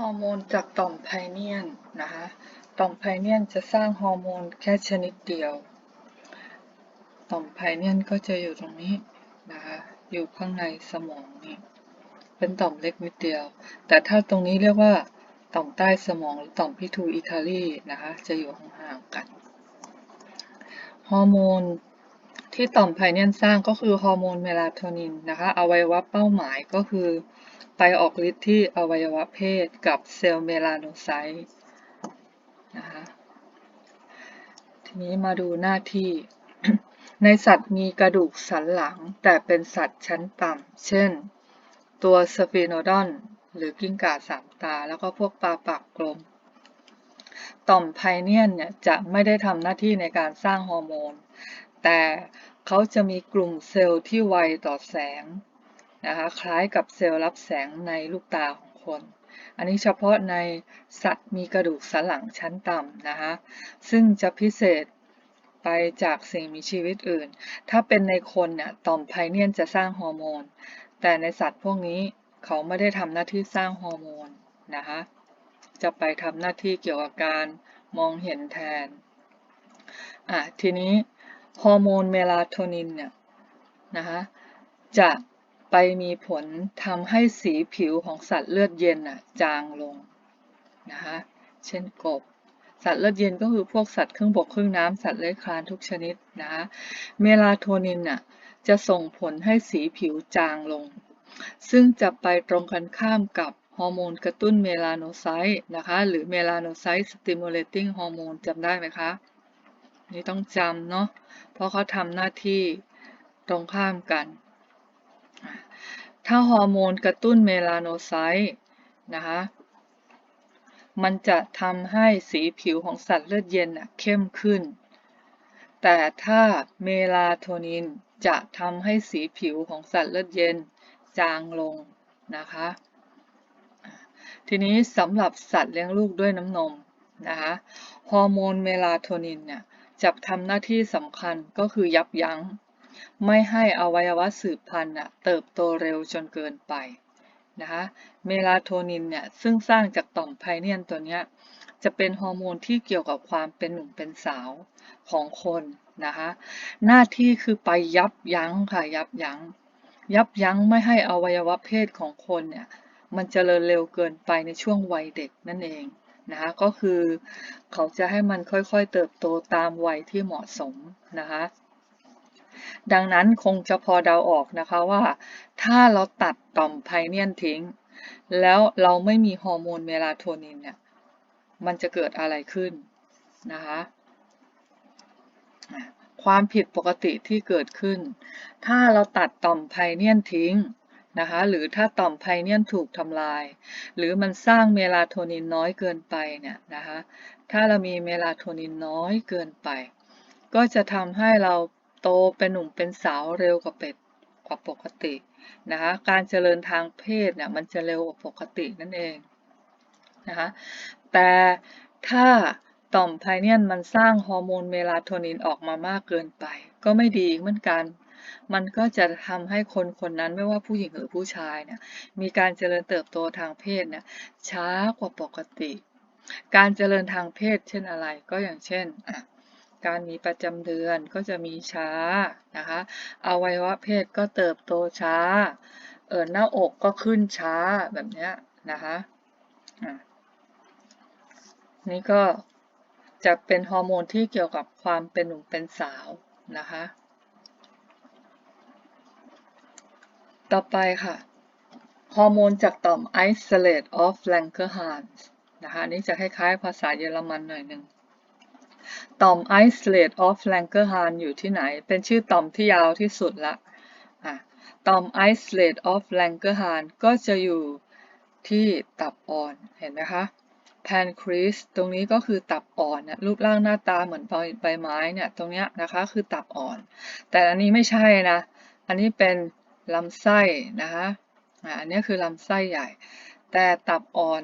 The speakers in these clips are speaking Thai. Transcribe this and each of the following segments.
ฮอร์โมนจากต่อมไพเนียนนะคะ ต่อมไพเนียนจะสร้างฮอร์โมนแค่ชนิดเดียว ต่อมไพเนียนก็จะอยู่ตรงนี้นะคะ อยู่ข้างในสมองนี่เป็นต่อมเล็กนิดเดียว แต่ถ้าตรงนี้เรียกว่าต่อมใต้สมองหรือต่อมพิทูอิทาลีนะคะ จะอยู่ห่างๆกัน ฮอร์โมน ที่ต่อมไพเนียนสร้างก็คือฮอร์โมนเมลาโทนินนะคะอวัยวะเป้าหมายก็คือ ไปออกฤทธิ์ที่อวัยวะเพศกับเซลล์เมลาโนไซต์นะคะทีนี้มาดูหน้าที่ ในสัตว์มีกระดูกสันหลัง แต่เป็นสัตว์ชั้นต่ำเช่น ตัวสฟีโนดอน หรือกิ้งก่าสามตา แล้วก็พวกปลาปากกลม ต่อมไพเนียนเนี่ยจะไม่ได้ทำหน้าที่ในการสร้างฮอร์โมน แต่เขาจะมีกลุ่มเซลล์ที่ไวต่อแสงนะคะคล้ายกับเซลล์รับแสงในลูกตาของคน อันนี้เฉพาะในสัตว์มีกระดูกสันหลังชั้นต่ำนะคะซึ่งจะพิเศษไปจากสิ่งมีชีวิตอื่น ถ้าเป็นในคนเนี่ยต่อมไพเนียนจะสร้างฮอร์โมน แต่ในสัตว์พวกนี้เขาไม่ได้ทำหน้าที่สร้างฮอร์โมนนะคะจะไปทำหน้าที่เกี่ยวกับการมองเห็นแทนอะทีนี้ ฮอร์โมนเมลาโทนินเนี่ยนะคะจะไปมีผลทำให้สีผิวของสัตว์เลือดเย็นน่ะจางลงนะคะเช่นกบ สัตว์เลือดเย็นก็คือพวกสัตว์ครึ่งบกครึ่งน้ำสัตว์เลื้อยคลานทุกชนิดนะคะเมลาโทนินน่ะจะส่งผลให้สีผิวจางลง ซึ่งจะไปตรงกันข้ามกับฮอร์โมนกระตุ้นเมลาโนไซต์นะคะหรือเมลาโนไซต์สติมูลเลตติ้งฮอร์โมนจำได้ไหมคะ นี่ต้องจำเนาะ เพราะเขาทำหน้าที่ตรงข้ามกัน ถ้าฮอร์โมนกระตุ้นเมลาโนไซต์นะคะ มันจะทำให้สีผิวของสัตว์เลือดเย็นเข้มขึ้น แต่ถ้าเมลาโทนินจะทำให้สีผิวของสัตว์เลือดเย็นจางลงนะคะ ทีนี้สำหรับสัตว์เลี้ยงลูกด้วยน้ำนมนะคะ ฮอร์โมนเมลาโทนินเนี่ย จะทำหน้าที่สำคัญก็คือยับยั้ง ไม่ให้อวัยวะสืบพันธุ์เติบโตเร็วจนเกินไปนะคะเมลาโทนินเนี่ยซึ่งสร้างจากต่อมไพเนียนตัวนี้จะเป็นฮอร์โมนที่เกี่ยวกับความเป็นหนุ่มเป็นสาวของคนนะคะหน้าที่คือไปยับยั้งค่ะยับยั้ง ยับยั้งไม่ให้อวัยวะเพศของคนเนี่ยมันจเจริญเร็วเกินไปในช่วงวัยเด็กนั่นเอง นะคะก็คือเขาจะให้มันค่อยๆเติบโตตามวัยที่เหมาะสมนะคะดังนั้นคงจะพอเดาออกนะคะว่า ถ้าเราตัดต่อมไพเนียนทิ้ง แล้วเราไม่มีฮอร์โมนเมลาโทนินเนี่ยมันจะเกิดอะไรขึ้นนะคะความผิดปกติที่เกิดขึ้น ถ้าเราตัดต่อมไพเนียนทิ้ง นะคะหรือถ้าต่อมไพเนียนถูกทำลาย หรือมันสร้างเมลาโทนินน้อยเกินไปเนี่ยนะคะถ้าเรามีเมลาโทนินน้อยเกินไป ก็จะทำให้เราโตเป็นหนุ่มเป็นสาวเร็วกว่าเป็ดกว่าปกตินะคะการเจริญทางเพศเนี่ยมันจะเร็วกว่าปกตินั่นเองนะคะแต่ถ้าต่อมไพเนียนมันสร้างฮอร์โมนเมลาโทนินออกมามากเกินไป ก็ไม่ดีเหมือนกัน มันก็จะทำให้คนคนนั้นไม่ว่าผู้หญิงหรือผู้ชายเนี่ยมีการเจริญเติบโตทางเพศเนี่ยช้ากว่าปกติ การเจริญทางเพศเช่นอะไรก็อย่างเช่นอะการมีประจำเดือนก็จะมีช้านะคะอวัยวะเพศก็เติบโตช้า เออหน้าอกก็ขึ้นช้าแบบนี้นะคะนี่ก็จะเป็นฮอร์โมนที่เกี่ยวกับความเป็นหนุ่มเป็นสาวนะคะ ต่อไปค่ะ ฮอร์โมนจากต่อม isolate of Langerhans นะคะนี่จะคล้ายๆภาษาเยอรมันหน่อยหนึ่งต่อม isolate of Langerhans อยู่ที่ไหน เป็นชื่อต่อมที่ยาวที่สุดละต่อม isolate of Langerhans ก็จะอยู่ที่ตับอ่อนเห็นไหมคะ pancreas ตรงนี้ก็คือตับอ่อนนะรูปร่างหน้าตาเหมือนใบไม้เนี่ยตรงเนี้ยนะคะคือตับอ่อน แต่อันนี้ไม่ใช่นะ อันนี้เป็น ลำไส้นะคะอันนี้คือลำไส้ใหญ่ แต่ตับอ่อน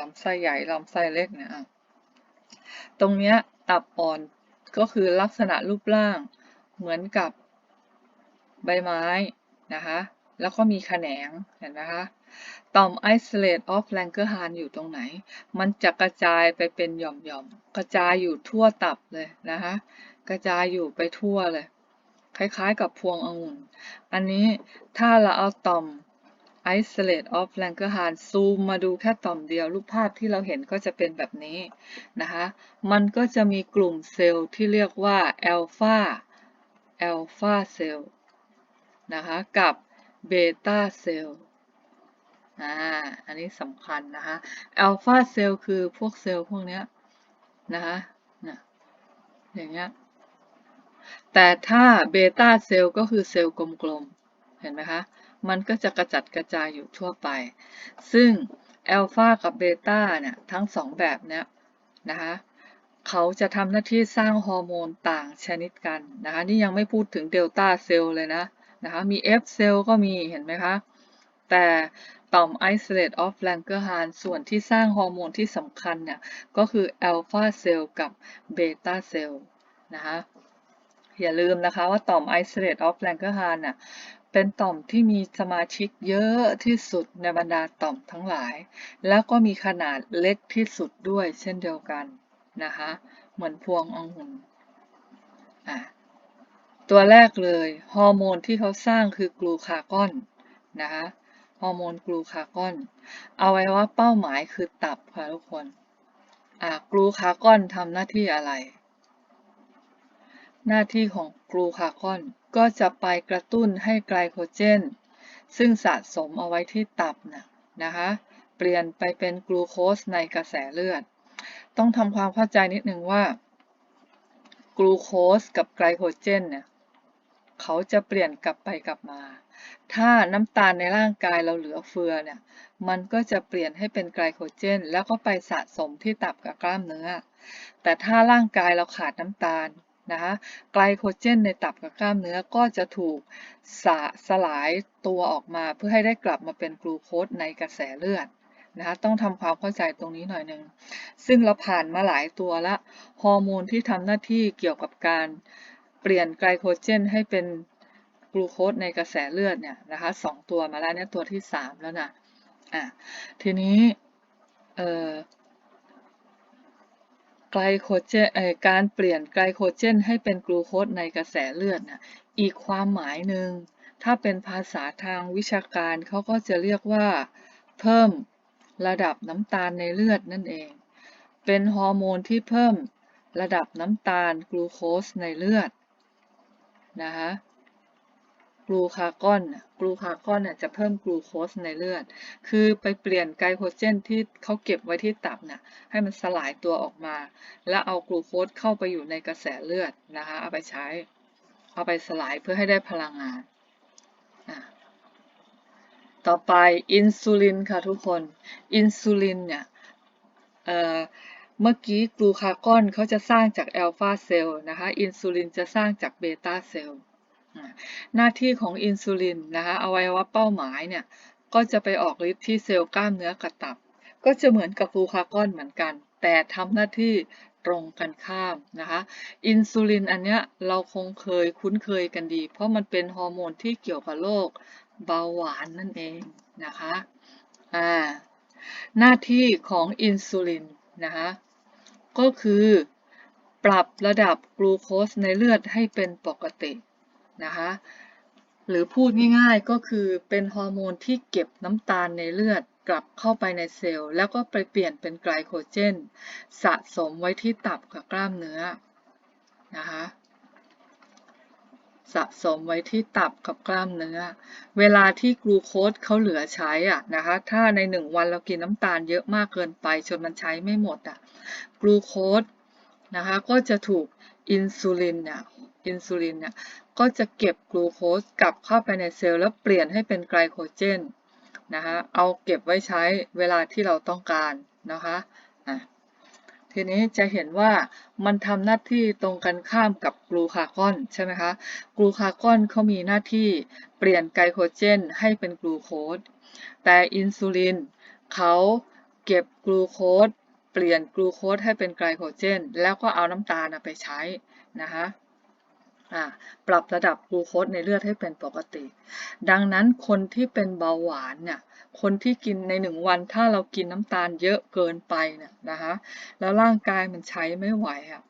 ลำไส้ใหญ่ลำไส้เล็กเนี่ยตรงเนี้ยตับอ่อนก็คือลักษณะรูปร่างเหมือนกับใบไม้นะคะแล้วก็มีแขนงเห็นไหมคะต่อม isolate of Langerhans อยู่ตรงไหน มันจะกระจายไปเป็นหย่อมๆ กระจายอยู่ทั่วตับเลยนะคะ กระจายอยู่ไปทั่วเลย คล้ายๆกับพวงองุ่น อันนี้ถ้าเราเอาต่อม isolate of Langerhans ซูมมาดูแค่ต่อมเดียว รูปภาพที่เราเห็นก็จะเป็นแบบนี้นะคะ มันก็จะมีกลุ่มเซลล์ที่เรียกว่า alpha alpha cell นะคะ กับ beta cell อ่า อันนี้สำคัญนะคะ alpha cell คือพวกเซลล์พวกเนี้ยนะคะนะอย่างเงี้ย แต่ถ้าเบต้าเซลล์ก็คือเซลล์กลมๆ เห็นไหมคะ มันก็จะกระจัดกระจายอยู่ทั่วไป ซึ่งอัลฟากับเบต้าเนี่ยทั้งสองแบบเนี้ยนะคะเขาจะทำหน้าที่สร้างฮอร์โมนต่างชนิดกันนะคะนี่ยังไม่พูดถึงเดลต้าเซลล์เลยนะนะคะมี F เซลล์ก็มีเห็นไหมคะ แต่ต่อม isolate of Langerhans ส่วนที่สร้างฮอร์โมนที่สำคัญเนี่ยก็คือ alpha cell กับ beta cell นะคะ อย่าลืมนะคะว่าต่อม isolate of Langerhans น่ะเป็นต่อมที่มีสมาชิกเยอะที่สุดในบรรดาต่อมทั้งหลาย แล้วก็มีขนาดเล็กที่สุดด้วยเช่นเดียวกันนะคะ เหมือนพวงองุ่นอะตัวแรกเลยฮอร์โมนที่เขาสร้างคือกลูคากอนนะคะฮอร์โมนกลูคากอนเอาไว้ว่าเป้าหมายคือตับค่ะทุกคนอ่ากลูคากอนทำหน้าที่อะไร หน้าที่ของกลูคากอน ก็จะไปกระตุ้นให้ไกลโคเจน ซึ่งสะสมเอาไว้ที่ตับนะนะคะเปลี่ยนไปเป็นกลูโคสในกระแสเลือด ต้องทำความเข้าใจนิดนึงว่ากลูโคสกับไกลโคเจนเนี่ยเขาจะเปลี่ยนกลับไปกลับมา ถ้าน้ำตาลในร่างกายเราเหลือเฟือเนี่ย มันก็จะเปลี่ยนให้เป็นไกลโคเจน แล้วก็ไปสะสมที่ตับกับกล้ามเนื้อ แต่ถ้าร่างกายเราขาดน้ำตาล นะคะไกลโคเจนในตับกับกล้ามเนื้อก็จะถูกสสลายตัวออกมาเพื่อให้ได้กลับมาเป็นกลูโคสในกระแสเลือดนะคะต้องทำความเข้าใจตรงนี้หน่อยหนึ่งซึ่งเราผ่านมาหลายตัวละฮอร์โมนที่ทำหน้าที่เกี่ยวกับการเปลี่ยนไกลโคเจนให้เป็นกลูโคสในกระแสเลือดเนี่ยนะคะสองตัวมาแล้วเนี่ยตัวที่สามแล้วนะอะทีนี้เอ่อ ไกลโคเจนการเปลี่ยนไกลโคเจนให้เป็นกลูโคสในกระแสเลือดนะอีกความหมายหนึ่ง ถ้าเป็นภาษาทางวิชาการเขาก็จะเรียกว่า เพิ่มระดับน้ำตาลในเลือดนั่นเอง เป็นฮอร์โมนที่เพิ่มระดับน้ำตาลกลูโคสในเลือดนะคะ ลูคากอนกลูคากอนจะเพิ่มกลูโคสในเลือด คือไปเปลี่ยนไกลโคเจนที่เขาเก็บไว้ที่ตับนะให้มันสลายตัวออกมา แล้วเอากลูโคสเข้าไปอยู่ในกระแสเลือดนะคะ เอาไปใช้ เอาไปสลายเพื่อให้ได้พลังงาน ต่อไปอินซูลินค่ะทุกคน อินซูลินเนี่ยเเมื่อกี้กลูคากอนเขาจะสร้างจากแอลฟาเซลล์นะคะ อินซูลินจะสร้างจากเบต้าเซลล์ หน้าที่ของอินซูลินนะคะอวัยวะเป้าหมายเนี่ยก็จะไปออกฤทธิ์ที่เซลล์กล้ามเนื้อกระตับ ก็จะเหมือนกับกูคากอนเหมือนกัน แต่ทำหน้าที่ตรงกันข้ามนะคะอินซูลินอันเนี้ยเราคงเคยคุ้นเคยกันดี เพราะมันเป็นฮอร์โมนที่เกี่ยวกับโรคเบาหวานนั่นเองนะคะอ่าหน้าที่ของอินซูลินนะคะก็คือปรับระดับกลูโคสในเลือดให้เป็นปกติ นะคะหรือพูดง่ายๆก็คือเป็นฮอร์โมนที่เก็บน้ำตาลในเลือดกลับเข้าไปในเซลล์ แล้วก็ไปเปลี่ยนเป็นไกลโคเจน สะสมไว้ที่ตับกับกล้ามเนื้อนะคะสะสมไว้ที่ตับกับกล้ามเนื้อ เวลาที่กลูโคสเขาเหลือใช้อะนะคะ ถ้าในหนึ่งวันเรากินน้ำตาลเยอะมากเกินไปจนมันใช้ไม่หมดอะ กลูโคสนะคะก็จะถูกอินซูลินเนี่ย อินซูลินเนี่ยก็จะเก็บกลูโคสกลับเข้าไปในเซลล์แล้วเปลี่ยนให้เป็นไกลโคเจนนะคะเอาเก็บไว้ใช้เวลาที่เราต้องการนะคะะทีนี้จะเห็นว่ามันทำหน้าที่ตรงกันข้ามกับกลูคากอนใช่ไหมคะกลูคากอนเขามีหน้าที่เปลี่ยนไกลโคเจนให้เป็นกลูโคสแต่อินซูลินเขาเก็บกลูโคสเปลี่ยนกลูโคสให้เป็นไกลโคเจน แล้วก็เอาน้ำตาลไปใช้นะคะ ปรับระดับกลูโคสในเลือดให้เป็นปกติ ดังนั้นคนที่เป็นเบาหวานเนี่ยคนที่กินในหนึ่งวันถ้าเรากินน้ำตาลเยอะเกินไปเนี่ยนะคะแล้วร่างกายมันใช้ไม่ไหวอะ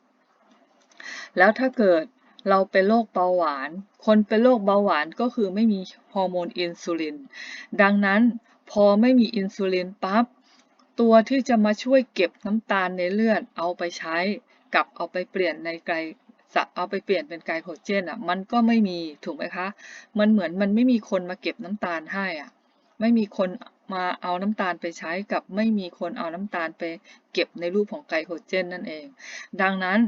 แล้วถ้าเกิดเราเป็นโรคเบาหวาน คนเป็นโรคเบาหวานก็คือไม่มีฮอร์โมนอินซูลิน ดังนั้นพอไม่มีอินซูลินปั๊บตัวที่จะมาช่วยเก็บน้ำตาลในเลือดเอาไปใช้กับเอาไปเปลี่ยนในไกล เอาไปเปลี่ยนเป็นไกลโคเจนอะ มันก็ไม่มีถูกไหมคะ มันเหมือนมันไม่มีคนมาเก็บน้ำตาลให้อะ ไม่มีคนมาเอาน้ำตาลไปใช้กับไม่มีคนเอาน้ำตาลไปเก็บในรูปของไกลโคเจนนั่นเอง ดังนั้น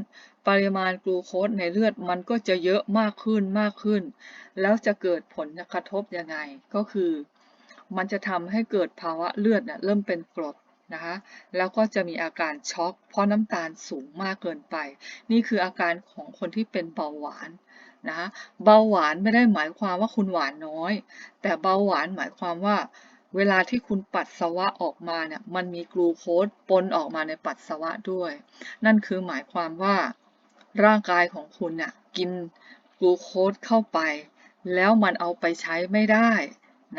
ปริมาณกลูโคสในเลือดมันก็จะเยอะมากขึ้นมากขึ้น แล้วจะเกิดผลกระทบยังไงก็คือ มันจะทำให้เกิดภาวะเลือดเริ่มเป็นกรด นะคะแล้วก็จะมีอาการช็อกเพราะน้ำตาลสูงมากเกินไป นี่คืออาการของคนที่เป็นเบาหวานนะคะเบาหวานไม่ได้หมายความว่าคุณหวานน้อย แต่เบาหวานหมายความว่า เวลาที่คุณปัสสาวะออกมาเนี่ยมันมีกลูโคสปนออกมาในปัสสาวะด้วย นั่นคือหมายความว่าร่างกายของคุณเนี่ยกินกลูโคสเข้าไป แล้วมันเอาไปใช้ไม่ได้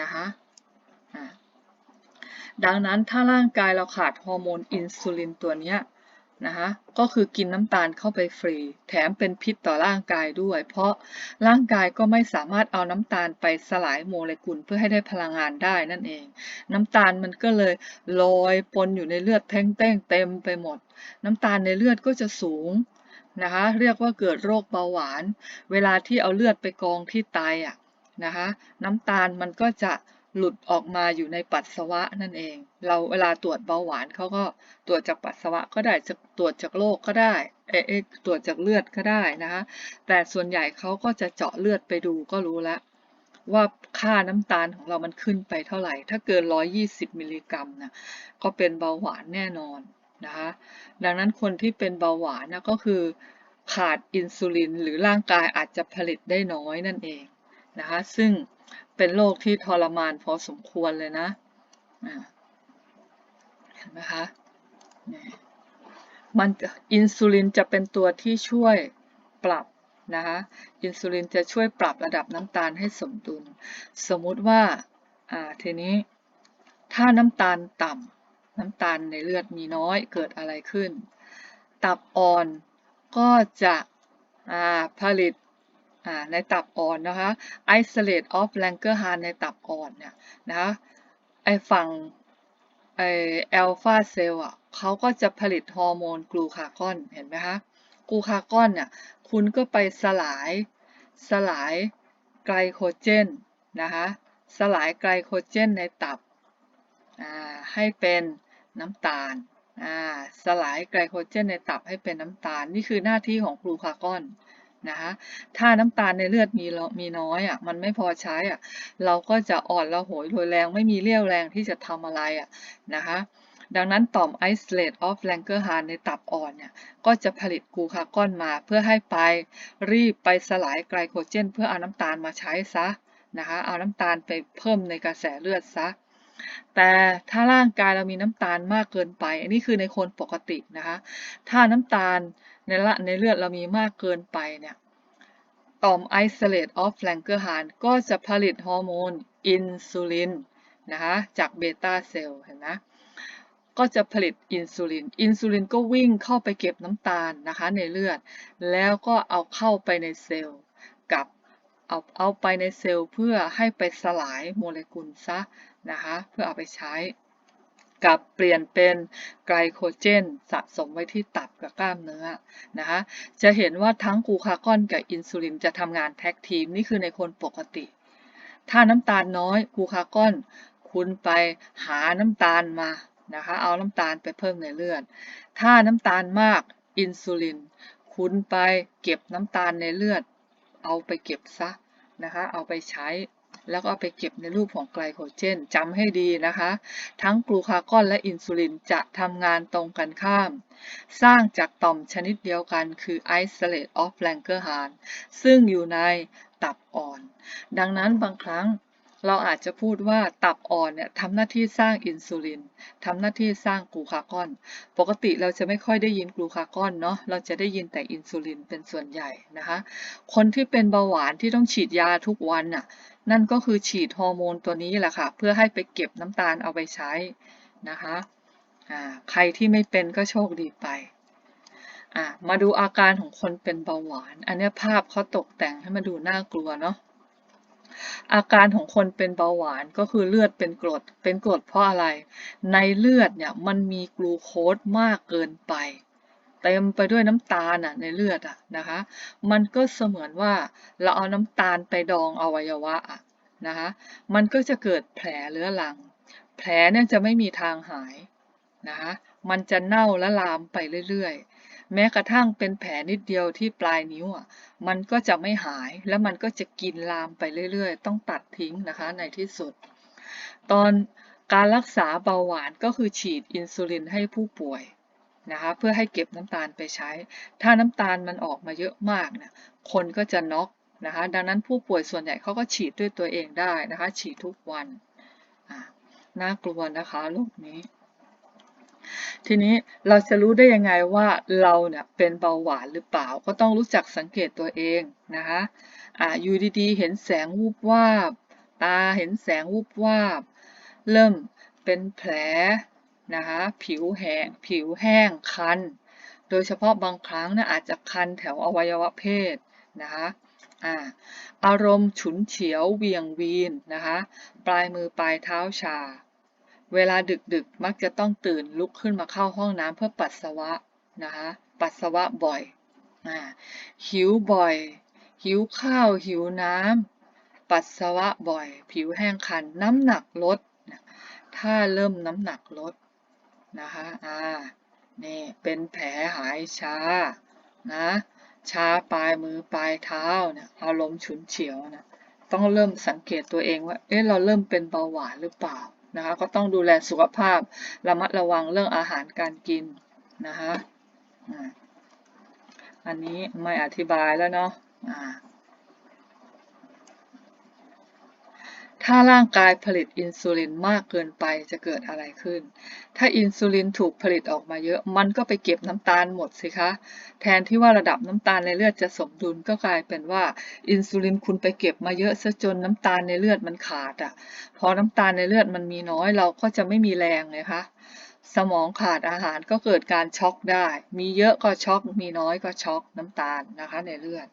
นะคะ ดังนั้นถ้าร่างกายเราขาดฮอร์โมนอินซูลินตัวนี้นะคะก็คือกินน้ำตาลเข้าไปฟรี แถมเป็นพิษต่อร่างกายด้วย เพราะร่างกายก็ไม่สามารถเอาน้ำตาลไปสลายโมเลกุลเพื่อให้ได้พลังงานได้นั่นเอง น้ำตาลมันก็เลยลอยปนอยู่ในเลือดแท่งเต้งเต็มไปหมด น้ำตาลในเลือดก็จะสูงนะคะเรียกว่าเกิดโรคเบาหวาน เวลาที่เอาเลือดไปกองที่ไตอะนะคะน้ำตาลมันก็จะ หลุดออกมาอยู่ในปัสสาวะนั่นเอง เราเวลาตรวจเบาหวานเขาก็ตรวจจากปัสสาวะก็ได้จะตรวจจากโรคก็ได้เอ๊ะตรวจจากเลือดก็ได้นะคะแต่ส่วนใหญ่เขาก็จะเจาะเลือดไปดูก็รู้แล้วว่าค่าน้ำตาลของเรามันขึ้นไปเท่าไหร่ ถ้าเกิน 120 มิลลิกรัมนะ ก็เป็นเบาหวานแน่นอนนะคะ ดังนั้นคนที่เป็นเบาหวานนะก็คือขาดอินซูลินหรือร่างกายอาจจะผลิตได้น้อยนั่นเองนะคะ ซึ่ง เป็นโรคที่ทรมานพอสมควรเลยนะเห็นไหมคะมันอินซูลินจะเป็นตัวที่ช่วยปรับนะคะอินซูลินจะช่วยปรับระดับน้ำตาลให้สมดุล สมมุติว่าทีนี้ถ้าน้ำตาลต่ำน้ำตาลในเลือดมีน้อยเกิดอะไรขึ้น ตับอ่อนก็จะผลิต ในตับอ่อนนะคะ isolate of Langerhans ในตับอ่อนเนี่ยนะคะไอฝั่งไอแอลฟาเซลล์อะเขาก็จะผลิตฮอร์โมนกลูคากอนเห็นไหมคะกลูคากอนเนี่ยคุณก็ไปสลายสลายไกลโคเจนนะคะสลายไกลโคเจนในตับให้เป็นน้ำตาลสลายไกลโคเจนในตับให้เป็นน้ำตาล นี่คือหน้าที่ของกลูคากอน นะคะถ้าน้ำตาลในเลือดมีมีน้อยอะมันไม่พอใช้อะเราก็จะอ่อนระหยโดยแรงไม่มีเรี่ยวแรงที่จะทำอะไรอะนะคะดังนั้นต่อม isolate of Langerhans ในตับอ่อนเนี่ยก็จะผลิตกูคากอนมาเพื่อให้ไปรีบไปสลายไกลโคเจน เพื่อเอาน้ำตาลมาใช้ซะนะคะเอาน้ำตาลไปเพิ่มในกระแสเลือดซะ แต่ถ้าร่างกายเรามีน้ำตาลมากเกินไป อันนี้คือในคนปกตินะคะ ถ้าน้ำตาลในละในเลือดเรามีมากเกินไปเนี่ยต่อม isolate of Langerhans ก็จะผลิตฮอร์โมนอินซูลินนะคะจากเบต้าเซลล์เห็นไหมก็จะผลิตอินซูลิน อินซูลินก็วิ่งเข้าไปเก็บน้ำตาลนะคะในเลือด แล้วก็เอาเข้าไปในเซลล์กับ เอาเอาไปในเซลล์เพื่อให้ไปสลายโมเลกุลซะนะคะเพื่อเอาไปใช้กับเปลี่ยนเป็นไกลโคเจนสะสมไว้ที่ตับกับกล้ามเนื้อนะคะจะเห็นว่าทั้งกูคากอนกับอินซูลินจะทำงานแท็กทีมนี่คือในคนปกติ ถ้าน้ำตาลน้อยกูคากอน คุณไปหาน้ำตาลมานะคะเอาน้ำตาลไปเพิ่มในเลือด ถ้าน้ำตาลมากอินซูลิน คุณไปเก็บน้ำตาลในเลือด เอาไปเก็บซะ นะคะ เอาไปใช้ แล้วก็ไปเก็บในรูปของไกลโคเจนจำให้ดีนะคะ ทั้งกลูคากอนและอินซูลินจะทำงานตรงกันข้าม สร้างจากต่อมชนิดเดียวกันคือ isolate of Langerhans ซึ่งอยู่ในตับอ่อน ดังนั้นบางครั้ง เราอาจจะพูดว่าตับอ่อนเนี่ยทำหน้าที่สร้างอินซูลินทำหน้าที่สร้างกลูคากอน ปกติเราจะไม่ค่อยได้ยินกลูคากอนเนาะเราจะได้ยินแต่อินซูลินเป็นส่วนใหญ่นะคะ คนที่เป็นเบาหวานที่ต้องฉีดยาทุกวันน่ะนั่นก็คือฉีดฮอร์โมนตัวนี้แหละค่ะ เพื่อให้ไปเก็บน้ำตาลเอาไปใช้นะคะใครที่ไม่เป็นก็โชคดีไปมาดูอาการของคนเป็นเบาหวาน อันนี้ภาพเขาตกแต่งให้มาดูน่ากลัวเนาะ อาการของคนเป็นเบาหวานก็คือเลือดเป็นกรด เป็นกรดเพราะอะไร ในเลือดเนี่ยมันมีกลูโคสมากเกินไปเต็มไปด้วยน้ำตาลอะในเลือดอะนะคะ มันก็เสมือนว่าเราเอาน้ำตาลไปดองอวัยวะอะนะคะ มันก็จะเกิดแผลเรื้อรัง แผลเนี่ยจะไม่มีทางหายนะคะ มันจะเน่าและลามไปเรื่อยๆ แม้กระทั่งเป็นแผลนิดเดียวที่ปลายนิ้วอะมันก็จะไม่หายแล้วมันก็จะกินลามไปเรื่อยๆ ต้องตัดทิ้งนะคะในที่สุด ตอนการรักษาเบาหวานก็คือฉีดอินซูลินให้ผู้ป่วยนะคะเพื่อให้เก็บน้ำตาลไปใช้ ถ้าน้ำตาลมันออกมาเยอะมากเนี่ยคนก็จะน็อกนะคะดังนั้นผู้ป่วยส่วนใหญ่เขาก็ฉีดด้วยตัวเองได้นะคะ ฉีดทุกวันน่ากลัวนะคะโรคนี้ ทีนี้เราจะรู้ได้ยังไงว่าเราเนี่ยเป็นเบาหวานหรือเปล่า ก็ต้องรู้จักสังเกตตัวเองนะคะอ่าอยู่ดีๆ เห็นแสงวูบวาบ ตาเห็นแสงวูบวาบ เริ่มเป็นแผลนะคะผิวแห้งผิวแห้งคัน โดยเฉพาะบางครั้งนะอาจจะคันแถวอวัยวะเพศนะคะอ่าอารมณ์ฉุนเฉียวเวียงวีนนะคะปลายมือปลายเท้าชา เวลาดึกๆ มักจะต้องตื่นลุกขึ้นมาเข้าห้องน้ำเพื่อปัสสาวะนะคะ ปัสสาวะบ่อยอหิวบ่อย หิวข้าว หิวน้ำ ปัสสาวะบ่อย ผิวแห้งคัน น้ำหนักลด ถ้าเริ่มน้ำหนักลดนะคะอ่านี่เป็นแผลหายช้านะชาปลายมือปลายเท้าเนี่ยอารมณ์ฉุนเฉียวนะต้องเริ่มสังเกตตัวเองว่า เอ๊ะเราเริ่มเป็นเบาหวานหรือเปล่า นะคะก็ต้องดูแลสุขภาพระมัดระวังเรื่องอาหารการกินนะคะอันนี้ไม่อธิบายแล้วเนาะอ่า ถ้าร่างกายผลิตอินซูลินมากเกินไปจะเกิดอะไรขึ้น ถ้าอินซูลินถูกผลิตออกมาเยอะ มันก็ไปเก็บน้ำตาลหมดสิคะ แทนที่ว่าระดับน้ำตาลในเลือดจะสมดุลก็กลายเป็นว่า อินซูลินคุณไปเก็บมาเยอะซะจนน้ำตาลในเลือดมันขาดอะ พอน้ำตาลในเลือดมันมีน้อยเราก็จะไม่มีแรงเลยคะสมองขาดอาหารก็เกิดการช็อกได้ มีเยอะก็ช็อก มีน้อยก็ช็อกน้ำตาลนะคะในเลือด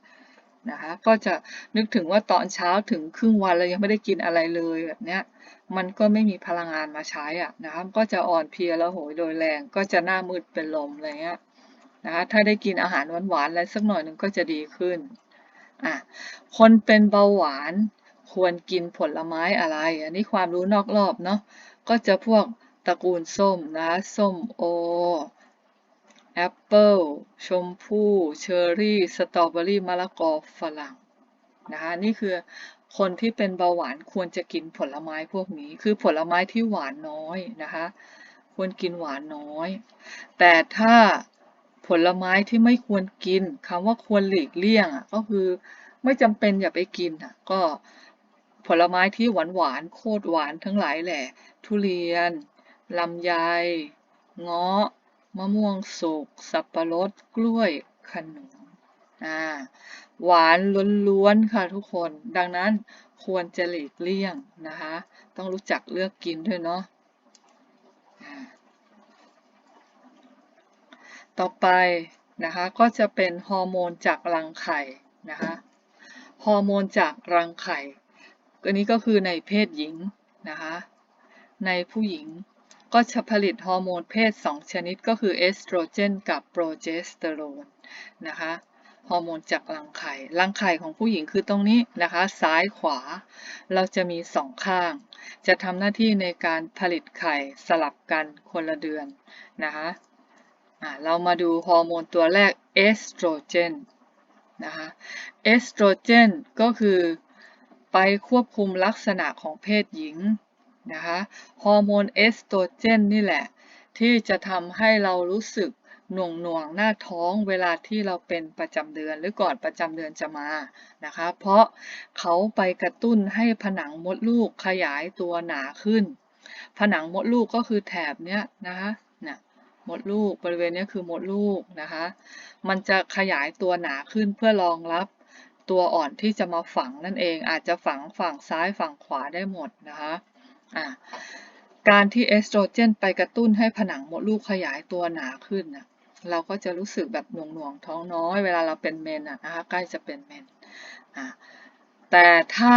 นะคะ ก็จะนึกถึงว่าตอนเช้าถึงครึ่งวันเรายังไม่ได้กินอะไรเลยแบบเนี้ย มันก็ไม่มีพลังงานมาใช้อะนะคะก็จะอ่อนเพลียแล้วโหยโดยแรงก็จะหน้ามืดเป็นลมอะไรเงี้ยนะคะถ้าได้กินอาหารหวานๆอะไรสักหน่อยหนึ่งก็จะดีขึ้นอะคนเป็นเบาหวานควรกินผลไม้อะไร อันนี้ความรู้นอกรอบเนาะก็จะพวกตระกูลส้มนะส้มโอ แอปเปิลชมพู่เชอร์รี่ สตรอเบอรี่ มะละกอ ฝรั่งนะคะนี่คือคนที่เป็นเบาหวานควรจะกินผลไม้พวกนี้ คือผลไม้ที่หวานน้อยนะคะ ควรกินหวานน้อย แต่ถ้าผลไม้ที่ไม่ควรกินคำว่าควรหลีกเลี่ยงอะก็คือไม่จำเป็นอย่าไปกินอะก็ผลไม้ที่หวานหวานโคตรหวานทั้งหลายแหละ ทุเรียนลำไยเงาะ มะม่วงสุก สับปะรด กล้วย ขนุนอ่า หวานล้วนๆค่ะทุกคน ดังนั้นควรจะหลีกเลี่ยงนะคะ ต้องรู้จักเลือกกินด้วยเนาะต่อไปนะคะก็จะเป็นฮอร์โมนจากรังไข่นะคะฮอร์โมนจากรังไข่อันนี้ก็คือในเพศหญิงนะคะในผู้หญิง ก็จะผลิตฮอร์โมนเพศ 2 ชนิดก็คือเอสโตรเจนกับโปรเจสเตอโรนนะคะฮอร์โมนจากรังไข่ รังไข่ของผู้หญิงคือตรงนี้นะคะ ซ้ายขวา เราจะมีสองข้าง จะทำหน้าที่ในการผลิตไข่สลับกันคนละเดือนนะคะะเรามาดูฮอร์โมนตัวแรกเอสโตรเจนนะคะ เอสโตรเจนก็คือไปควบคุมลักษณะของเพศหญิง นะคะฮอร์โมนเอสโตรเจนนี่แหละ ที่จะทำให้เรารู้สึกหน่วงหน่วงหน้าท้องเวลาที่เราเป็นประจำเดือนหรือก่อนประจำเดือนจะมานะคะ เพราะเขาไปกระตุ้นให้ผนังมดลูกขยายตัวหนาขึ้น ผนังมดลูกก็คือแถบเนี้ยนะคะนี่ยมดลูกบริเวณนี้คือมดลูกนะคะ มันจะขยายตัวหนาขึ้นเพื่อรองรับตัวอ่อนที่จะมาฝังนั่นเองอาจจะฝังฝั่งซ้ายฝั่งขวาได้หมดนะคะ การที่เอสโตรเจนไปกระตุ้นให้ผนังมดลูกขยายตัวหนาขึ้นนะเราก็จะรู้สึกแบบหน่วงๆท้องน้อย เวลาเราเป็นเมนอะนะคะใกล้จะเป็นเมนแต่ถ้า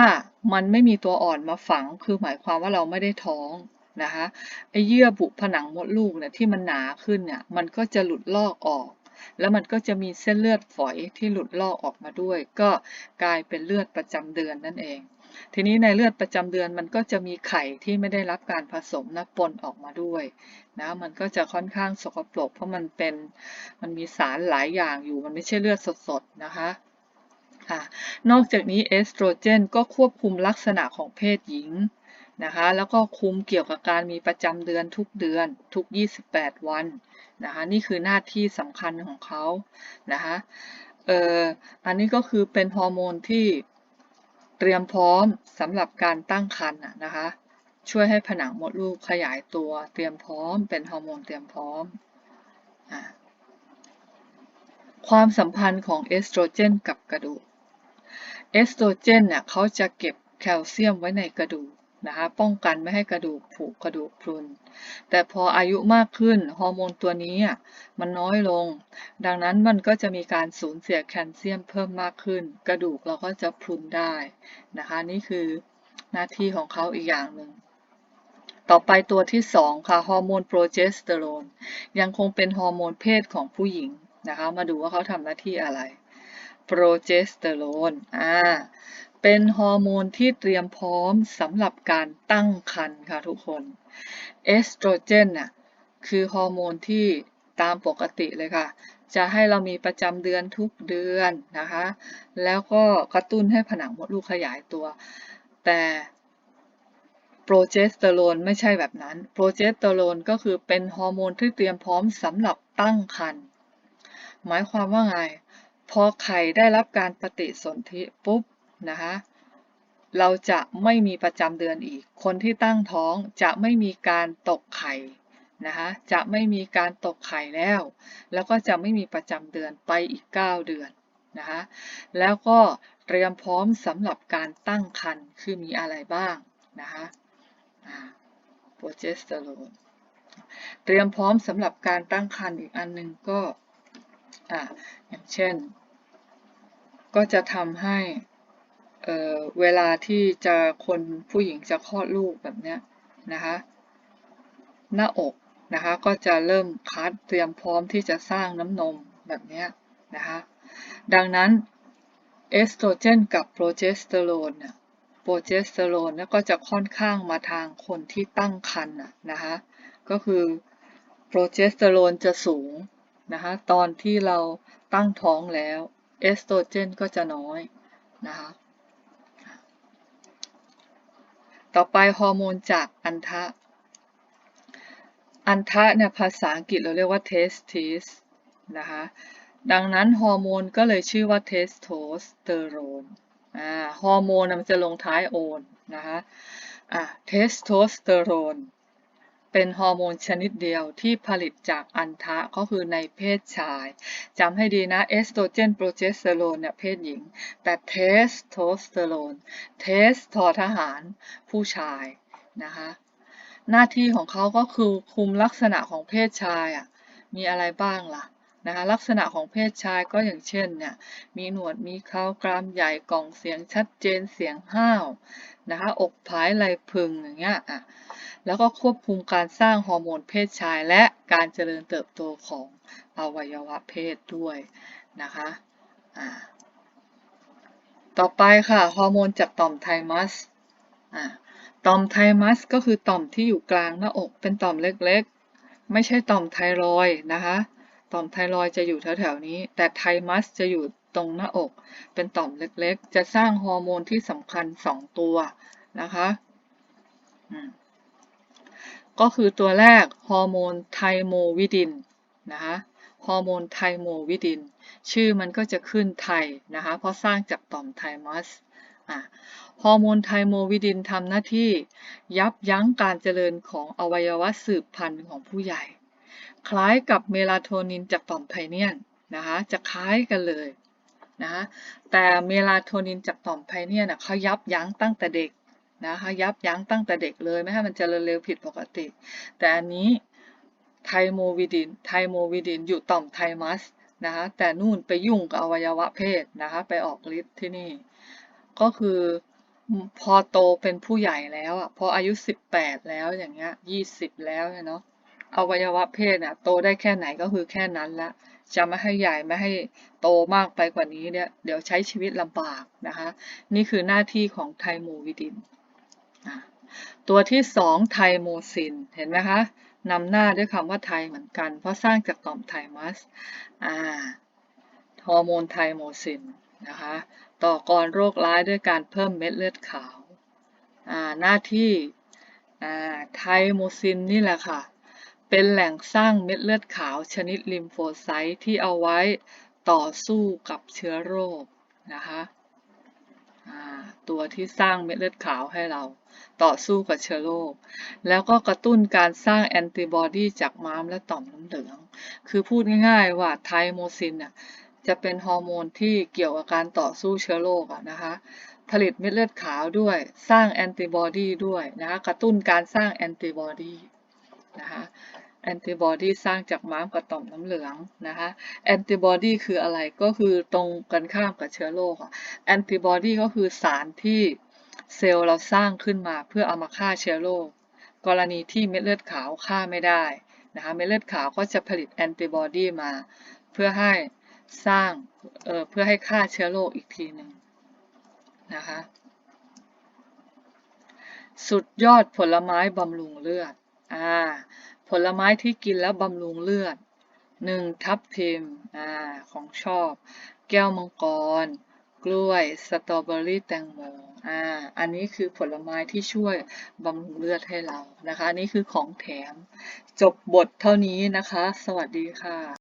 มันไม่มีตัวอ่อนมาฝังคือหมายความว่าเราไม่ได้ท้องนะคะไอเยื่อบุผนังมดลูกเนี่ยที่มันหนาขึ้นเนี่ยมันก็จะหลุดลอกออก แล้วมันก็จะมีเส้นเลือดฝอยที่หลุดลอกออกมาด้วย ก็กลายเป็นเลือดประจำเดือนนั่นเอง ทีนี้ในเลือดประจำเดือนมันก็จะมีไข่ที่ไม่ได้รับการผสมนะปนออกมาด้วยนะมันก็จะค่อนข้างสกปรกเพราะมันเป็นมันมีสารหลายอย่างอยู่มันไม่ใช่เลือดสดๆนะคะนอกจากนี้เอสโตรเจนก็ควบคุมลักษณะของเพศหญิงนะคะแล้วก็คุมเกี่ยวกับการมีประจำเดือนทุกเดือนทุก 28 วันนะคะนี่คือหน้าที่สำคัญของเขานะคะเอ่ออันนี้ก็คือเป็นฮอร์โมนที่ เตรียมพร้อมสำหรับการตั้งครรภ์นะคะ ช่วยให้ผนังมดลูกขยายตัว เตรียมพร้อม เป็นฮอร์โมนเตรียมพร้อมอความสัมพันธ์ของเอสโตรเจนกับกระดูก เอสโตรเจนเนี่ยเขาจะเก็บแคลเซียมไว้ในกระดูก นะคะป้องกันไม่ให้กระดูกผุกระดูกพรุน แต่พออายุมากขึ้นฮอร์โมนตัวนี้มันน้อยลง ดังนั้นมันก็จะมีการสูญเสียแคลเซียมเพิ่มมากขึ้น กระดูกเราก็จะพรุนได้นะคะนี่คือหน้าที่ของเขาอีกอย่างหนึ่งต่อไปตัวที่2ค่ะฮอร์โมนโปรเจสเตอโรนยังคงเป็นฮอร์โมนเพศของผู้หญิงนะคะมาดูว่าเขาทำหน้าที่อะไรโปรเจสเตอโรนอ่า เป็นฮอร์โมนที่เตรียมพร้อมสำหรับการตั้งครรภ์ค่ะทุกคนเอสโตรเจนน่ะคือฮอร์โมนที่ตามปกติเลยค่ะ จะให้เรามีประจำเดือนทุกเดือนนะคะ แล้วก็กระตุ้นให้ผนังมดลูกขยายตัว แต่โปรเจสเตอโรนไม่ใช่แบบนั้น โปรเจสเตอโรนก็คือเป็นฮอร์โมนที่เตรียมพร้อมสำหรับตั้งครรภ์หมายความว่าไง พอไข่ได้รับการปฏิสนธิปุ๊บ นะคะเราจะไม่มีประจำเดือนอีก คนที่ตั้งท้องจะไม่มีการตกไข่นะคะจะไม่มีการตกไข่แล้ว แล้วก็จะไม่มีประจำเดือนไปอีก 9 เดือนนะคะแล้วก็เตรียมพร้อมสำหรับการตั้งครรภ์คือมีอะไรบ้างนะคะโปรเจสเตอโรนเตรียมพร้อมสำหรับการตั้งครรภ์อีกอันหนึ่งก็ออย่างเช่น ก็จะทำให้ เเวลาที่จะคนผู้หญิงจะคลอดลูกแบบเนี้ยนะคะหน้าอกนะคะก็จะเริ่มคัดเตรียมพร้อมที่จะสร้างน้ำนมแบบนี้นะคะดังนั้นเอสโตรเจนกับโปรเจสเตอโรนเนี่ยโปรเจสเตอโรนก็จะค่อนข้างมาทางคนที่ตั้งครรภ์นะคะก็คือโปรเจสเตอโรนจะสูงนะคะตอนที่เราตั้งท้องแล้วเอสโตรเจนก็จะน้อยนะคะ ต่อไปฮอร์โมนจากอันทะ อันทะเนี่ยภาษาอังกฤษเราเรียกว่า testis นะคะ ดังนั้นฮอร์โมนก็เลยชื่อว่าเทสโทสเตอโรนอ่าฮอร์โมนมันจะลงท้ายโอนนะคะอ่าเทสโทสเตอโรน เป็นฮอร์โมนชนิดเดียวที่ผลิตจากอันทะก็คือในเพศชายจำให้ดีนะเอสโตรเจนโปรเจสเตอโรนเนี่ยเพศหญิง แต่เทสโทสเตอโรนเทสทอทหารผู้ชายนะคะหน้าที่ของเขาก็คือคุมลักษณะของเพศชายอะมีอะไรบ้างล่ะ นะคะลักษณะของเพศชายก็อย่างเช่นเนี่ยมีหนวดมีเขากรามใหญ่กล่องเสียงชัดเจนเสียงห้าวนะคะอกผายไหลพึงอย่างเงี้ยอะแล้วก็ควบคุมการสร้างฮอร์โมนเพศชายและการเจริญเติบโตของอวัยวะเพศด้วยนะคะอ่าต่อไปค่ะฮอร์โมนจากต่อมไทมัสอ่าต่อมไทมัสก็คือต่อมที่อยู่กลางหน้าอกเป็นต่อมเล็กๆ ไม่ใช่ต่อมไทรอยนะคะ ต่อมไทรอยจะอยู่แถวๆนี้ แต่ไทมัสจะอยู่ตรงหน้าอก เป็นต่อมเล็กๆ จะสร้างฮอร์โมนที่สำคัญ 2 ตัวนะคะก็คือตัวแรกฮอร์โมนไทโมวิดินนะคะฮอร์โมนไทโมวิดิน ชื่อมันก็จะขึ้นไทยนะคะเพราะสร้างจากต่อมไทมัสฮอร์โมนไทโมวิดินทำหน้าที่ยับยั้งการเจริญของอวัยวะสืบพันธุ์ของผู้ใหญ่ คล้ายกับเมลาโทนินจากต่อมไพเนียนนะคะจะคล้ายกันเลยนะคะแต่เมลาโทนินจากต่อมไพเนียนเขายับยั้งตั้งแต่เด็กนะคะยับยั้งตั้งแต่เด็กเลยไม่ให้มันเจริญเร็วผิดปกติ แต่อันนี้ไทโมวิดินไทโมวิดินอยู่ต่อมไทมัสนะคะแต่นู่นไปยุ่งกับอวัยวะเพศนะคะไปออกฤทธิ์ที่นี่ ก็คือพอโตเป็นผู้ใหญ่แล้วอะพออายุ 18 แล้วอย่างเงี้ย20 แล้วเนาะ อวัยวะเพศอะโตได้แค่ไหนก็คือแค่นั้นละ จะไม่ให้ใหญ่ไม่ให้โตมากไปกว่านี้เนี่ยเดี๋ยวใช้ชีวิตลำบากนะคะ นี่คือหน้าที่ของไทโมวิดิน ตัวที่สองไทโมซิน เห็นไหมคะนำหน้าด้วยคำว่าไทเหมือนกัน เพราะสร้างจากต่อมไทมัสอ่าฮอร์โมนไทโมซินนะคะต่อกรโรคร้ายด้วยการเพิ่มเม็ดเลือดขาวอ่าหน้าที่อ่าไทโมซินนี่แหละค่ะ เป็นแหล่งสร้างเม็ดเลือดขาวชนิดลิมโฟไซต์ที่เอาไว้ต่อสู้กับเชื้อโรคนะคะตัวที่สร้างเม็ดเลือดขาวให้เรา ต่อสู้กับเชื้อโรค แล้วก็กระตุ้นการสร้างแอนติบอดีจากม้ามและต่อมน้ำเหลือง คือพูดง่ายๆว่าไทโมซินน่ะจะเป็นฮอร์โมนที่เกี่ยวกับการต่อสู้เชื้อโรคอะนะคะ ผลิตเม็ดเลือดขาวด้วย สร้างแอนติบอดีด้วยนะคะ กระตุ้นการสร้างแอนติบอดี นะคะแอนติบอดีสร้างจากม้ามกับต่อมน้ำเหลืองนะคะแอนติบอดีคืออะไรก็คือตรงกันข้ามกับเชื้อโรคแอนติบอดีก็คือสารที่เซลล์เราสร้างขึ้นมาเพื่อเอามาฆ่าเชื้อโรคกรณีที่เม็ดเลือดขาวฆ่าไม่ได้นะคะเม็ดเลือดขาวก็จะผลิตแอนติบอดีมา เพื่อให้สร้างเเพื่อให้ฆ่าเชื้อโรคอีกทีหนึ่งนะคะสุดยอดผลไม้บำรุงเลือด อ่าผลไม้ที่กินแล้วบำรุงเลือด 1. ทับทิมอ่าของชอบ แก้วมังกร กล้วย สตรอเบอรี่แตงโมอ่าอันนี้คือผลไม้ที่ช่วยบำรุงเลือดให้เรานะคะ อันนี้คือของแถม จบบทเท่านี้นะคะ สวัสดีค่ะ